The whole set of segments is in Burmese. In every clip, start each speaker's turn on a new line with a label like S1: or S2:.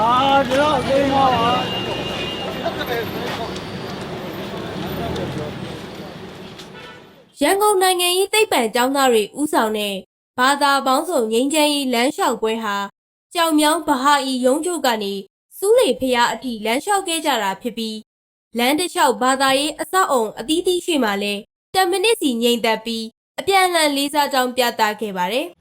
S1: 啊，对，对，对。 ရန်ကုန်နိုင်ငံရေးသိပ္ပံကျောင်းသားတွေဦးဆောင်တဲ့ဘာသာပေါင်းစုံငြိမ်းချမ်းရေးလမ်းလျှောက်ပွဲဟာကြောင်မြောင်းဗဟာအီရုံးချုပ်ကနေစူးလေဖျားအထိလမ်းလျှောက်ခဲ့ကြတာဖြစ်ပြီးလမ်းတစ်လျှောက်ဘာသာရေးအဆောက်အုံအသီးသီးရှိမှလဲ10မိနစ်စီငြိမ်သက်ပြီးအပြန်အလှန်လေးစားကြောင်းပြသခဲ့ပါတယ်။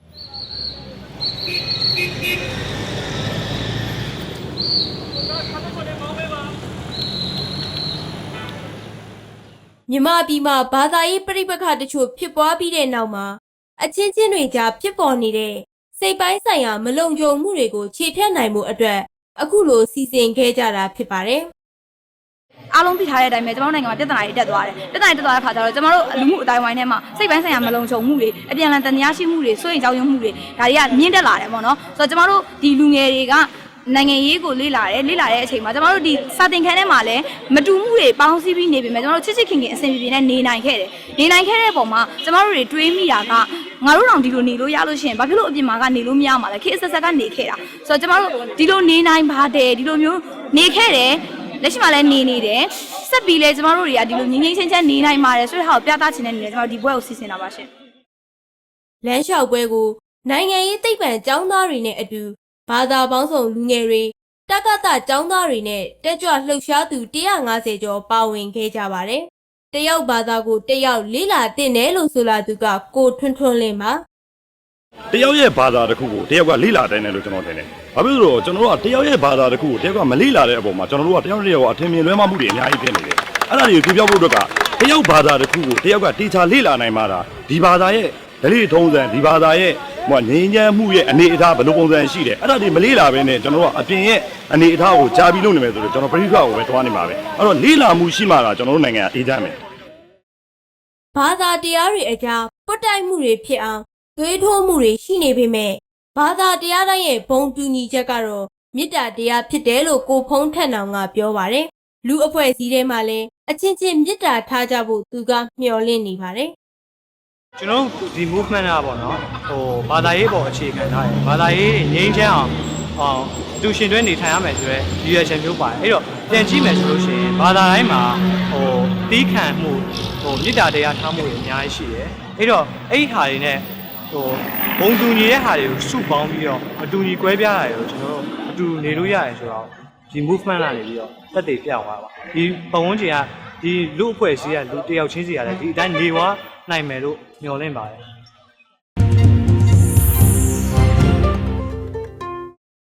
S1: မြန်မာပြည်မှာဘာသာရေးပြိပက္ခတချို့ဖြစ်ပွားပြီးတဲ့နောက်မှာအချင်းချင်းတွေကြားဖြစ်ပေါ်နေတဲ့စိတ်ပိုင်းဆိုင်ရာမလုံခြုံမှုတွေကိုခြေဖြတ်နိုင်မှုအတွက်အခုလိုစီစဉ်ခဲ့ကြတာဖြစ်ပါတယ်
S2: အားလုံးသိထားတဲ့အတိုင်းပဲကျွန်တော်တို့နိုင်ငံမှာပြဿနာတွေတက်သွားတယ်ပြဿနာတွေတက်သွားတဲ့ခါကျတော့ကျွန်တော်တို့လူမှုအတိုင်းဝိုင်းထဲမှာစိတ်ပိုင်းဆိုင်ရာမလုံခြုံမှုတွေအပြန်အလှန်တန်တရားရှိမှုတွေစိုးရိမ်ကြောက်ရွံ့မှုတွေဒါတွေကမြင့်တက်လာတယ်ပေါ့နော်ဆိုတော့ကျွန်တော်တို့ဒီလူငယ်တွေက နိုင်ငံရေးကိုလေ့လာတယ်လေ့လာတဲ့အချိန်မှာကျွန်တော်တို့ဒီစာသင်ခန်းထဲမှာလည်းမတူမှုတွေပေါင်းစည်းပြီးနေပြီမဲ့ကျွန်တော်တို့ချစ်ချစ်ခင်ခင်အဆင်ပြေပြေနဲ့နေနိုင်ခဲ့တယ်နေနိုင်ခဲ့တဲ့ပုံမှာကျွန်တော်တို့တွေတွေးမိတာကငါတို့တောင်ဒီလိုနေလို့ရလို့ရှိရင်ဘာဖြစ်လို့အပြင်မှာကနေလို့မရမှာလဲခေတ်အဆက်ဆက်ကနေခဲ့တာဆိုတော့ကျွန်တော်တို့ဒီလိုနေနိုင်ပါတယ်ဒီလိုမျိုးနေခဲ့တယ်လက်ရှိမှာလည်းနေနေတယ်ဆက်ပြီးလဲကျမတို့တွေကဒီလိုငင်းငင်းချင်းချင်းနေနိုင်ပါတယ်ဆိုတဲ့ဟာကိုပြသချင်တဲ့အနေနဲ့ကျမတို့ဒီဘွဲကိုစီစဉ်တာပါရှင်။
S1: လမ်းလျှောက်ပွဲကိုနိုင်ငံရေးသိပ္ပံကျောင်းသားတွေနဲ့အတူ ဘာသာပေါင်းစုံလူငယ်တွေတက္ကသကျောင်းသားတွေနဲ့တက်ကြွလှုပ်ရှားသူ150ကျော်ပါဝင်ခဲ့ကြပါတယ်။တယောက်ဘာသာကိုတယောက်လေးလာတင်တယ်လို့ဆိုလာသူကကိုထွန်းထွန်းလင်းပါ
S3: တယောက်ရဲ့ဘာသာတစ်ခုကိုတယောက်ကလိလာတိုင်းတယ်လို့ကျွန်တော်ထင်တယ်။ဘာဖြစ်လို့လဲဆိုတော့ကျွန်တော်တို့ကတယောက်ရဲ့ဘာသာတစ်ခုကိုတယောက်ကမလိလာတဲ့အပေါ်မှာကျွန်တော်တို့ကတယောက်တစ်ယောက်ကအထင်မြင်လွဲမှားမှုတွေအများကြီးဖြစ်နေတယ်။အဲ့ဒါတွေကိုပြပြဖို့အတွက်ကတယောက်ဘာသာတစ်ခုကိုတယောက်ကတေချာလိလာနိုင်မှသာဒီဘာသာရဲ့ ဒလိထုံးစံဒီဘာသာရဲ့ဟိုငင်းချမ်းမှုရဲ့အနေအထားဘယ်လိုပုံစံရှိတယ်အဲ့ဒါတွေမလိလာဘဲနဲ့ကျွန်တော်တို့ကအပြင်ရဲ့အနေအထားကိုကြားပြီးလုပ်နေမယ်ဆိုတော့ကျွန်တော်ပရိက္ခကိုပဲတွားနေမှာပဲအဲ့တော့လိလာမှုရှိမှသာကျွန်တော်တို့နိုင်ငံကအေးချမ်းမယ်။
S1: ဘာသာတရားတွေအကြားပွတ်တိုက်မှုတွေဖြစ်အောင်သွေးထိုးမှုတွေရှိနေပေမဲ့ဘာသာတရားတိုင်းရဲ့ဘုံတူညီချက်ကတော့မေတ္တာတရားဖြစ်တယ်လို့ကိုဖုံးထက်နောင်ကပြောပါတယ်။လူအဖွဲ့အစည်းထဲမှာလည်းအချင်းချင်းမေတ္တာထားကြဖို့သူကမျှော်လင့်နေပါတယ်။
S4: ကျွန်တော်တို့ဒီ movement ကပေါ့နော်ဟိုဘာသာရေးပေါ်အခြေခံထားတယ်ဘာသာရေးငြိမ်းချမ်းအောင်အောင်အတူရှင်တွဲနေထိုင်ရမယ်ဆိုတော့ရည်ရွယ်ချက်မျိုးပါတယ်အဲ့တော့ပြန်ကြည့်မယ်ဆိုလို့ရှိရင်ဘာသာတိုင်းမှာဟိုတီးခံမှုဟိုမေတ္တာတရားထားမှုတွေအများကြီးရှိတယ်အဲ့တော့အဲ့ဒီဟာတွေနဲ့ဟိုဘုံတူညီတဲ့ဟာတွေကိုစုပေါင်းပြီးတော့အတူညီကွဲပြားတာတွေကိုကျွန်တော်တို့အတူနေလို့ရတယ်ဆိုတော့ဒီ movement လာနေပြီးတော့တက်တည်ပြောင်းသွားပါဒီပတ်ဝန်းကျင်ကဒီလူအဖွဲ့အစည်းကလူတစ်ယောက်ချင်းစီရတယ်ဒီအတိုင်းနေဝါ နိုင်မယ်လို့မျှော်လင့်ပါတယ်